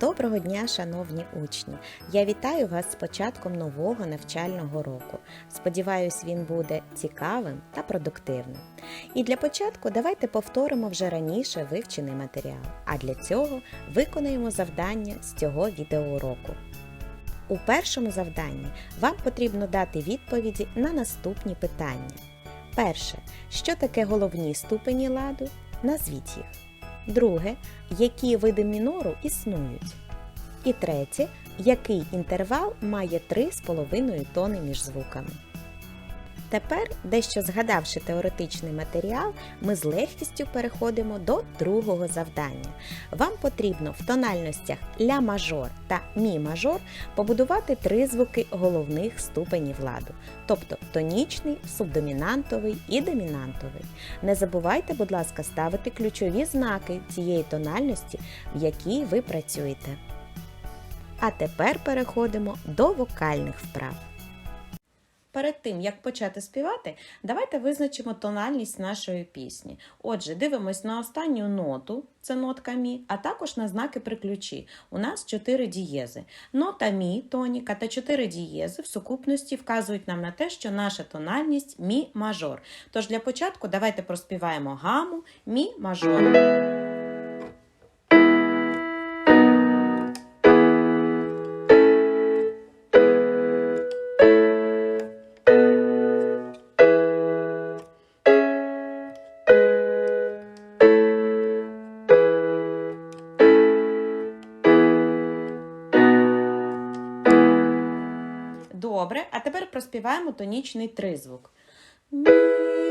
Доброго дня, шановні учні! Я вітаю вас з початком нового навчального року. Сподіваюсь, він буде цікавим та продуктивним. І для початку давайте повторимо вже раніше вивчений матеріал, а для цього виконаємо завдання з цього відеоуроку. У першому завданні вам потрібно дати відповіді на наступні питання. Перше. Що таке головні ступені ладу? Назвіть їх. Друге, які види мінору існують. І третє, який інтервал має 3,5 тони між звуками. Тепер, дещо згадавши теоретичний матеріал, ми з легкістю переходимо до другого завдання. Вам потрібно в тональностях ля мажор та мі мажор побудувати три звуки головних ступенів ладу, тобто тонічний, субдомінантовий і домінантовий. Не забувайте, будь ласка, ставити ключові знаки цієї тональності, в якій ви працюєте. А тепер переходимо до вокальних вправ. Перед тим, як почати співати, давайте визначимо тональність нашої пісні. Отже, дивимось на останню ноту, це нотка мі, а також на знаки при ключі. У нас 4 дієзи. Нота мі, тоніка та 4 дієзи в сукупності вказують нам на те, що наша тональність мі мажор. Тож для початку давайте проспіваємо гаму мі мажор. Добре, а тепер проспіваємо тонічний тризвук. Мі,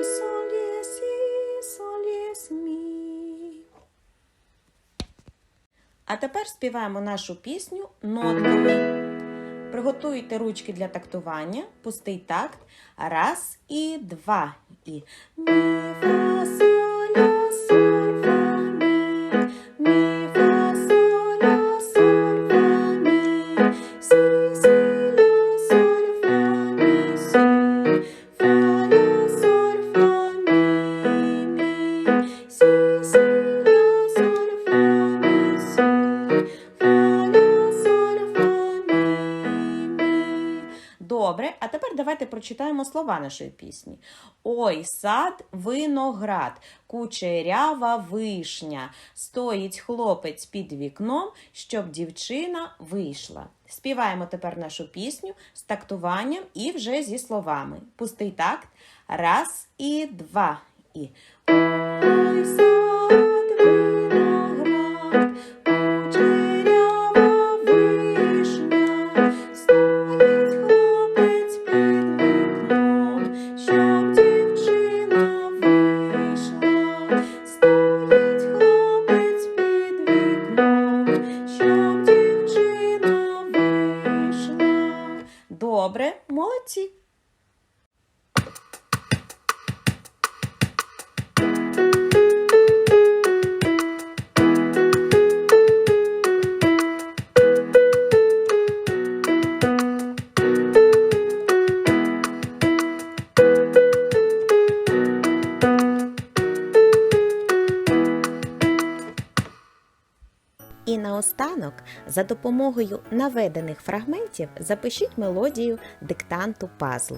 соль, сі, соль, ля, мі. А тепер співаємо нашу пісню нотками. Приготуйте ручки для тактування, пустий такт. Раз і два. І мі, фа, давайте прочитаємо слова нашої пісні. Ой, сад, виноград, кучерява вишня. Стоїть хлопець під вікном, щоб дівчина вийшла. Співаємо тепер нашу пісню з тактуванням і вже зі словами. Пустий такт. Раз і два. І Ой, Добре, молодці. І наостанок, за допомогою наведених фрагментів, запишіть мелодію диктанту пазлу.